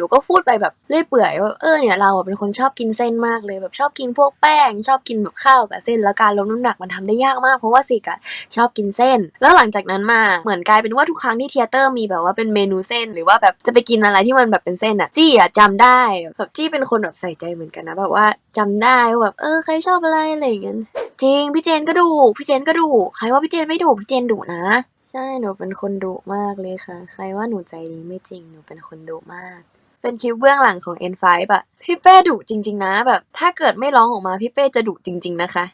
นูก็พูดไปแบบเรื่อยเปื่อยว่าเออเนี่ยเราเป็นคนชอบกินเส้นมากเลยแบบชอบกินพวกแป้ง ชอบกินแบบข้าวกับเส้นแล้วการลดน้ำหนักมันทำได้ยากมากเพราะว่าสิกอะชอบกินเส้น แล้วหลังจากนั้นมาเหมือนกลายเป็นว่าทุกครั้งที่เทยเตอร์มีแบบว่าเป็นเมนูเส้น หรือว่าแบบจะไปกินอะไรที่มันแบบเป็นเส้นอะจี้อะจำได้แบบจี้เป็นคนแบบใส่ใจเหมือนกันนะแบบว่าจำได้ว่าแบบเออใครชอบอะไรอะไรอย่างเงี้ยจริงพี่เจนก็ดุพี่เจนก็ดุใครว่าพี่เจนไม่ดุพี่เจนดุนะใช่ หนูเป็นคนดุมากเลยค่ะ ใครว่าหนูใจดีไม่จริง หนูเป็นคนดุมาก เป็นคลิปเบื้องหลังของ N5 อะพี่เป้ดุจริง ๆ นะแบบ ถ้าเกิดไม่ร้องออกมาพี่เป้จะดุจริง ๆ นะคะ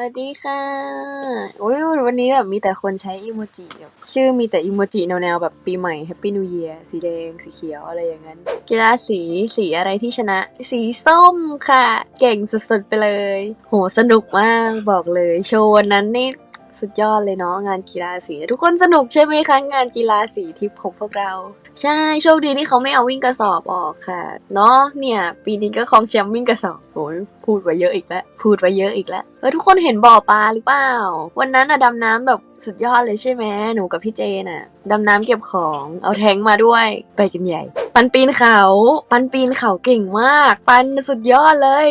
วัสดีค่ะ โอ้ยวันนี้แบบมีแต่คนใช้อีโมจิชื่อมีแต่อีโมจิแนวๆแบบปีใหม่แฮปปี้นิว e ย r สีแดง สีเขียวอะไรอย่างนั้น กีฬาสีสีอะไรที่ชนะ สีส้มค่ะ เก่งสุดๆไปเลย โหสนุกมากบอกเลย โชว์นนั้นนี่ สุดยอดเลยเนาะงานกีฬาสีทุกคนสนุกใช่ไหมคะงานกีฬาสีทิปของพวกเรา ใช่โชคดีที่เขาไม่เอาวิ่งกระสอบออกค่ะเนาะเนี่ย ปีนี้ก็คองแชมป์วิ่งกระสอบโอ้ยพูดไว้เยอะอีกแล้วพูดไว้เยอะอีกแล้วเออทุกคนเห็นบ่อปลาหรือเปล่า วันนั้นอะดำน้ำแบบสุดยอดเลยใช่ไหมหนูกับพี่เจน่ะดำน้ำเก็บของเอาแทงมาด้วยไปกันใหญ่ ปันปีนเขา ปันปีนเขาเก่งมาก ปันสุดยอดเลย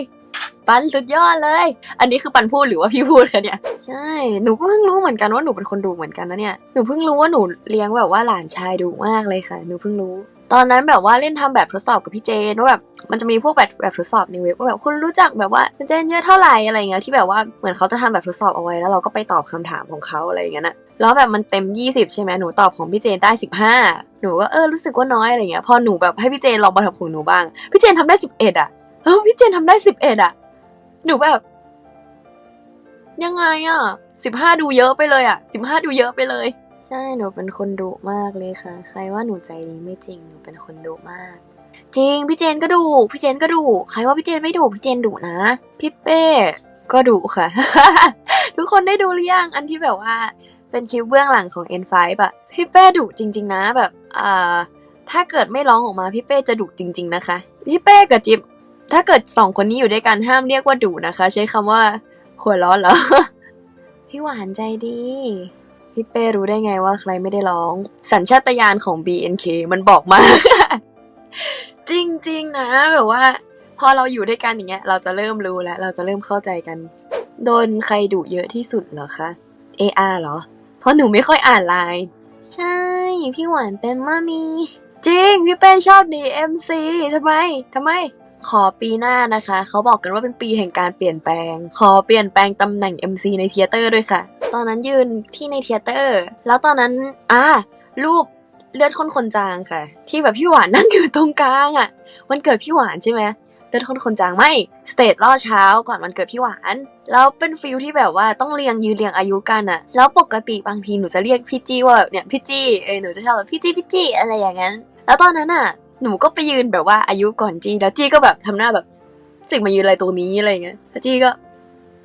ปันสุดยอดเลย อันนี้คือปันพูดหรือว่าพี่พูดคะเนี่ย ใช่ หนูก็เพิ่งรู้เหมือนกันว่าหนูเป็นคนดุเหมือนกันนะเนี่ย หนูเพิ่งรู้ว่าหนูเลี้ยงแบบว่าหลานชายดุมากเลยค่ะ หนูเพิ่งรู้ ตอนนั้นแบบว่าเล่นทำแบบทดสอบกับพี่เจนว่าแบบมันจะมีพวกแบบแบบทดสอบในเว็บว่าแบบคุณรู้จักแบบว่าเจนเยอะเท่าไหร่อะไรเงี้ยที่แบบว่าเหมือนเขาจะทำแบบทดสอบเอาไว้แล้วเราก็ไปตอบคำถามของเขาอะไรอย่างเงี้ยนะแล้วแบบมันเต็ม 20 ใช่ไหมหนูตอบของพี่เจนได้ 15 หนูก็เออรู้สึกว่าน้อยอะไรเงี้ยพอหนูแบบให้พี่เจนลองมาทำของหนูบ้างพี่เจนทำได้ 11 อะเออพี่เจนทำได้ 11 อะ หนูแบบ ยังไงอะสิบห้าดูเยอะไปเลยอะสิบห้าดูเยอะไปเลย ใช่หนูเป็นคนดุมากเลยค่ะ ใครว่าหนูใจดีไม่จริงหนูเป็นคนดุมาก จริงพี่เจนก็ดุพี่เจนก็ดุใครว่าพี่เจนไม่ดุพี่เจนดุนะพี่เป้ก็ดุค่ะ ทุกคนได้ดูหรือยังอันที่แบบว่าเป็นคลิปเบื้องหลังของ N5 อะพี่เป้ดุจริง ๆ นะแบบอ่าถ้าเกิดไม่ร้องออกมาพี่เป้จะดุจริง ๆ นะคะ พี่เป้กับจิ๊บ ถ้าเกิดสองคนนี้อยู่ด้วยกันห้ามเรียกว่าดุนะคะ ใช้คำว่า หัวร้อนเหรอ พี่หวานใจดีพี่เป้รู้ได้ไงว่าใครไม่ได้ร้อง สัญชาตญาณของ BNK มันบอกมา จริงๆนะแบบว่า พอเราอยู่ด้วยกันอย่างเงี้ย เราจะเริ่มรู้แล้ว เราจะเริ่มเข้าใจกัน โดนใครดุเยอะที่สุดเหรอคะ AR เหรอ เพราะหนูไม่ค่อยอ่านไลน์ใช่ พี่หวานเป็นมามี จริง พี่เป้ชอบ DMC ทำไมทำไม ขอปีหน้านะคะ เขาบอกกันว่าเป็นปีแห่งการเปลี่ยนแปลง ขอเปลี่ยนแปลงตำแหน่ง MC ในเทยเตอร์ด้วยค่ะ ตอนนั้นยืนที่ในเทยเตอร์ แล้วตอนนั้นอ่ารูปเลือดข้นคนจางค่ะ ที่แบบพี่หวานนั่งอยู่ตรงกลางอะ่ะวันเกิดพี่หวานใช่ไหมเลือดข้นคนจางไม่สเตจล่อเช้าก่อนวันเกิดพี่หวานแล้วเป็นฟิลที่แบบว่าต้องเรียงยืนเรียงอายุกันอะแล้วปกติบางทีหนูจะเรียกพี่จี้ว่าเนี่ยพี่จี้เออหนูจะชอบแบบพี่จี้พี่จี้อะไรอย่างนั้น แล้วตอนนั้นอะ หนูก็ไปยืนแบบว่าอายุก่อนจี้แล้วจี้ก็แบบทำหน้าแบบสิ่งมายืนอะไรตรงนี้อะไรเงี้ยแล้วจี้ก็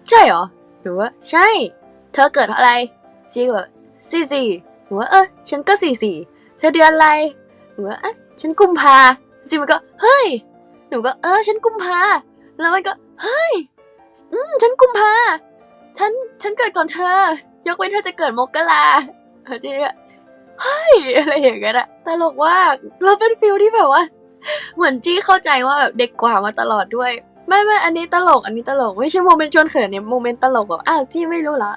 ใช่เหรอหนูว่าใช่ เธอเกิดอะไรจี้ก็แบบสี่สี่หนูว่าเออฉันก็สี่สี่เธอเดือนอะไรหนูว่าเอ๊ะฉันกุมภาจีมันก็เฮ้ยหนูก็เออ ฉันกุมภาแล้วมันก็เฮ้ยอืมฉันกุมภาฉันฉันเกิดก่อนเธอ ยกเว้นเธอจะเกิดมกราเออจี้ก็ เฮ้ยอะไรอย่างเงี้ยอะตลกมากแล้วเป็นฟิลที่แบบว่า เหมือนจี้เข้าใจว่าแบบเด็กกว่ามาตลอดด้วยไม่ไม่อันนี้ตลก อันนี้ตลก ไม่ใช่โมเมนต์ชวนเขินเนี่ยโมเมนต์ตลกแบบอ้าวจี้ไม่รู้เหรอ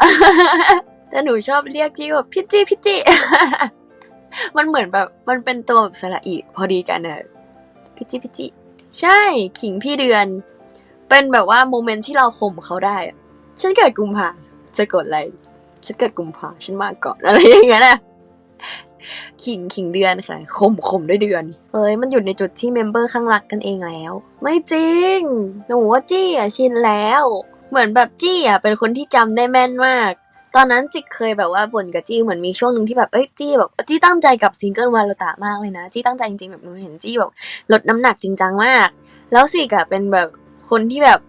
แต่หนูชอบเรียกจี้แบบพี่จี้พี่จี้ มันเหมือนแบบมันเป็นตัวแบบสระอีพอดีกันอะพี่จี้พี่จี้ใช่ขิงพี่เดือน เป็นแบบว่าโมเมนต์ที่เราข่มเขาได้อะฉันเกิดกุมภาจะกดอะไรฉันเกิดกุมภาฉันมาก่อนอะไรอย่างเงี้ยนะ ขิงขิงเดือนค่ะข่มข่มด้วยเดือนเอ้ยมันอยู่ในจุดที่เมมเบอร์ข้างรักกันเองแล้ว ไม่จริงหนูว่าจี้อะชินแล้ว เหมือนแบบจี้อะเป็นคนที่จำได้แม่นมาก ตอนนั้นจิกเคยแบบว่าบ่นกับจี้เหมือนมีช่วงหนึ่งที่แบบเอ้ยจี้แบบจี้ตั้งใจกับซิงเกิลวาโลตามากเลยนะจี้ตั้งใจจริงๆแบบหนูเห็นจี้แบบลดน้ำหนักจริงจังมาก แล้วสิกอะเป็นแบบคนที่แบบ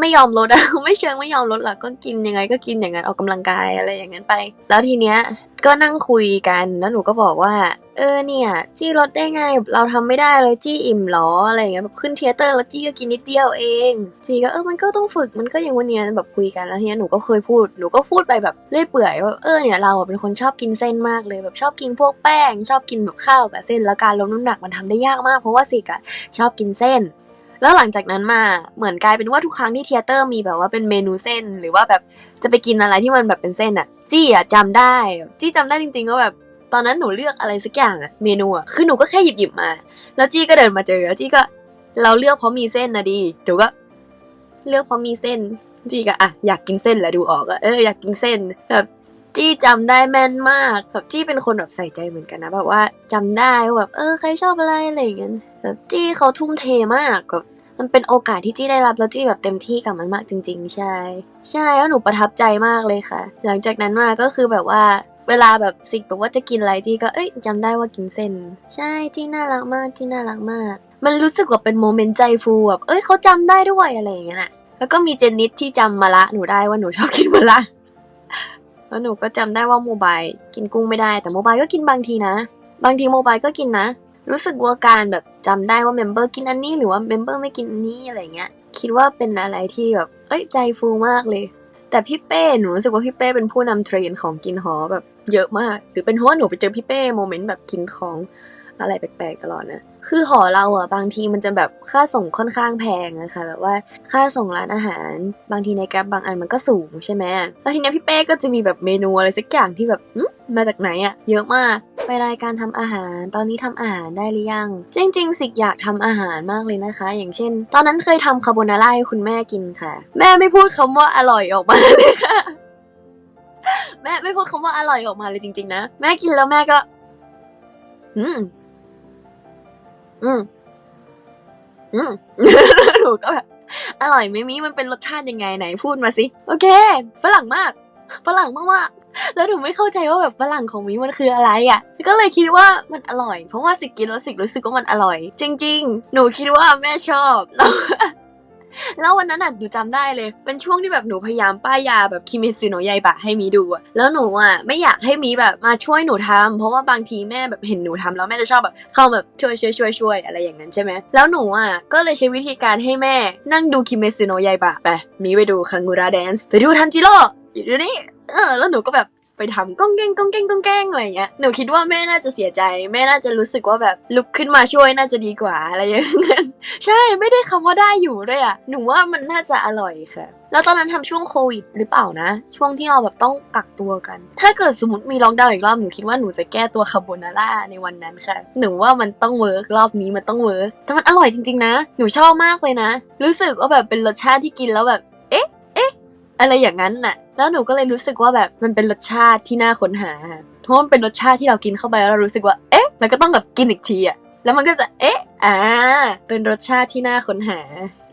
ไม่ยอมลดอะไม่เชิงไม่ยอมลดหรอกก็กินยังไงก็กินอย่างนั้นออกกำลังกายอะไรอย่างนั้นไป แล้วทีเนี้ยก็นั่งคุยกันแล้วหนูก็บอกว่า เออเนี่ยจี้ลดได้ไงเราทำไม่ได้เลยจี้อิ่มหรออะไรอย่างเงี้ยแบบขึ้นเทเตอร์แล้วจี้ก็กินนิดเดียวเองจีก็เออมันก็ต้องฝึกมันก็อย่างวันเนี้ยแบบคุยกันแล้วทีเนี้ยหนูก็เคยพูดหนูก็พูดไปแบบเรื่อยเปื่อยว่าเออเนี่ยเราเป็นคนชอบกินเส้นมากเลยแบบชอบกินพวกแป้ง ชอบกินแบบข้าวกับเส้นแล้วการลดน้ำหนักมันทำได้ยากมาก เพราะว่าสิกอะชอบกินเส้น แล้วหลังจากนั้นมาเหมือนกลายเป็นว่าทุกครั้งที่เทยเตอร์มีแบบว่าเป็นเมนูเส้น หรือว่าแบบจะไปกินอะไรที่มันแบบเป็นเส้นอะจี้อะจำได้ จี้จำได้จริงๆว่าแบบตอนนั้นหนูเลือกอะไรสักอย่างอะเมนูอะคือหนูก็แค่หยิบหยิบมา แล้วจี้ก็เดินมาเจอแล้วจี้ก็เราเลือกเพราะมีเส้นนะดีเดี๋ยวก็ เลือกเพราะมีเส้นจี้ก็อะอยากกินเส้นแหละดูออกอะเอออยากกินเส้นแบบ จี้จำได้แม่นมากแบบจี้เป็นคนแบบใส่ใจเหมือนกันนะแบบว่าจำได้ว่าแบบเออใครชอบอะไรอะไรอย่างเงี้ยแบบจี้เขาทุ่มเทมากแบบมันเป็นโอกาสที่จี้ได้รับแล้วจี้แบบเต็มที่กับมันมากจริง ๆ ใช่ ใช่แล้วหนูประทับใจมากเลยค่ะ หลังจากนั้นมาก็คือแบบว่าเวลาแบบสิกแบบว่าจะกินอะไรจี้ก็เอ้ยจำได้ว่ากินเส้น ใช่จี้น่ารักมากจี้น่ารักมาก มันรู้สึกว่าเป็นโมเมนต์ใจฟูแบบเอ้ยเขาจำได้ด้วยอะไรอย่างเงี้ยน่ะแล้วก็มีเจนนิสที่จำมาละหนูได้ว่าหนูชอบกินมาละ แล้วหนูก็จำได้ว่าโมบายกินกุ้งไม่ได้แต่โมบายก็กินบางทีนะ บางทีโมบายก็กินนะ รู้สึกว่าการแบบจำได้ว่าเมมเบอร์กินอันนี้หรือว่าเมมเบอร์ไม่กินอันนี้อะไรเงี้ยคิดว่าเป็นอะไรที่แบบเอ้ยใจฟูมากเลย แต่พี่เป้หนูรู้สึกว่าพี่เป้เป็นผู้นำเทรนด์ของกินหอแบบเยอะมาก หรือเป็นเพราะว่าหนูไปเจอพี่เป้โมเมนต์แบบกินของอะไรแปลกๆตลอดนะคือหอเราอะบางทีมันจะแบบค่าส่งค่อนข้างแพงอะค่ะแบบว่าค่าส่งร้านอาหาร บางทีในแกร็บบางอันมันก็สูงใช่ไหมแล้วทีเนี้ยพี่เป้ก็จะมีแบบเมนูอะไรสักอย่างที่แบบหึมาจากไหนอะเยอะมากไปรายการทำอาหาร ตอนนี้ทำอาหารได้หรือยัง จริง ๆ สิกอยากทำอาหารมากเลยนะคะ อย่างเช่น ตอนนั้นเคยทำคาโบนาร่าให้คุณแม่กินค่ะ แม่ไม่พูดคำว่าอร่อยออกมาเลยค่ะ แม่ไม่พูดคำว่าอร่อยออกมาเลยจริง ๆ นะ แม่กินแล้วแม่ก็ อืม อืมอืมหนูก็แบบอร่อยไหมมิมันเป็นรสชาติยังไงไหนพูดมาสิ โอเค ฝรั่งมาก ฝรั่งมากๆแล้วหนูไม่เข้าใจว่าแบบฝรั่งของมิมันคืออะไรอะ่ะ ก็เลยคิดว่ามันอร่อย เพราะว่าสิกินแล้วสิรู้สึกว่ามันอร่อย จริง ๆ หนูคิดว่าแม่ชอบ แล้ววันนั้นอะหนูจำได้เลย เป็นช่วงที่แบบหนูพยายามป้ายยาแบบคิเมซึโนะยายบะให้มีดูอะแล้วหนูอะไม่อยากให้มีแบบมาช่วยหนูทำเพราะว่าบางทีแม่แบบเห็นหนูทำแล้วแม่จะชอบแบบเข้าแบบช่วยช่วยช่วยช่วยอะไรอย่างนั้นใช่ไหมแล้วหนูอะก็เลยใช้วิธีการให้แม่นั่งดูคิเมซึโนะยายบะไปมีไปดูคังูราแดนซ์ไปดูทันจิโร่อยู่เดี๋ยวนี้เออแล้วหนูก็แบบ ไปทำก้องแกงก้องแกงก้องแกงอะไรเงี้ยหนูคิดว่าแม่น่าจะเสียใจ แม่น่าจะรู้สึกว่าแบบลุกขึ้นมาช่วยน่าจะดีกว่าอะไรอย่างเงี้ยใช่ไม่ได้คำว่าได้อยู่ด้วยอะหนูว่ามันน่าจะอร่อยค่ะแล้วตอนนั้นทำช่วงโควิดหรือเปล่านะ ช่วงที่เราแบบต้องกักตัวกัน ถ้าเกิดสมมติมีล็อกดาวน์อีกรอบหนูคิดว่าหนูจะแก้ตัวคาโบนาร่าในวันนั้นค่ะ หนูว่ามันต้องเวิร์กรอบนี้มันต้องเวิร์กแต่มันอร่อยจริงๆนะ หนูชอบมากเลยนะ รู้สึกว่าแบบเป็นรสชาติที่กินแล้วแบบ อะไรอย่างนั้นน่ะ แล้วหนูก็เลยรู้สึกว่าแบบมันเป็นรสชาติที่น่าค้นหาเพราะมันเป็นรสชาติที่เรากินเข้าไปแล้วเรารู้สึกว่า เอ๊ะ แล้วก็ต้องแบบกินอีกทีอะ แล้วมันก็จะ เอ๊ะ อ่า เป็นรสชาติที่น่าค้นหา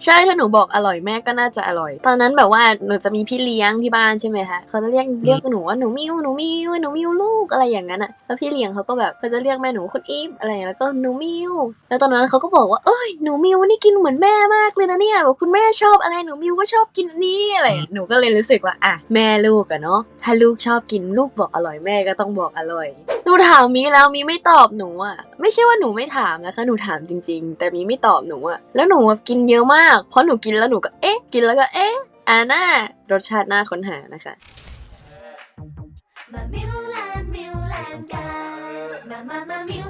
ใช่ ถ้าหนูบอกอร่อยแม่ก็น่าจะอร่อย ตอนนั้นแบบว่าหนูจะมีพี่เลี้ยงที่บ้านใช่ไหมคะเขาจะเรียกเรียกหนูว่าหนูมิวหนูมิวหนูมิวลูกอะไรอย่างนั้นอะแล้วพี่เลี้ยงเขาก็แบบเขาจะเรียกแม่หนูคุณอีฟอะไรอย่างเงี้ยแล้วก็หนูมิวแล้วตอนนั้นเขาก็บอกว่าเอ้ยหนูมิวนี่กินเหมือนแม่มากเลยนะเนี่ยแบบคุณแม่ชอบอะไรหนูมิวก็ชอบกินนี้อะไรหนูก็เลยรู้สึกว่าอะแม่ลูกอะเนาะถ้าลูกชอบกินลูกบอกอร่อยแม่ก็ต้องบอกอร่อย หนูถามมีแล้วมีไม่ตอบหนูอะไม่ใช่ว่าหนูไม่ถามนะคะหนูถามจริง ๆ แต่มีไม่ตอบหนูอะแล้วหนูกินเยอะมากเพราะหนูกินแล้วหนูก็เอ๊ะกินแล้วก็เอ๊ะอ่าน่ารสชาติน่าค้นหานะคะมามิวแลนด์มิวแลนด์กันมามามา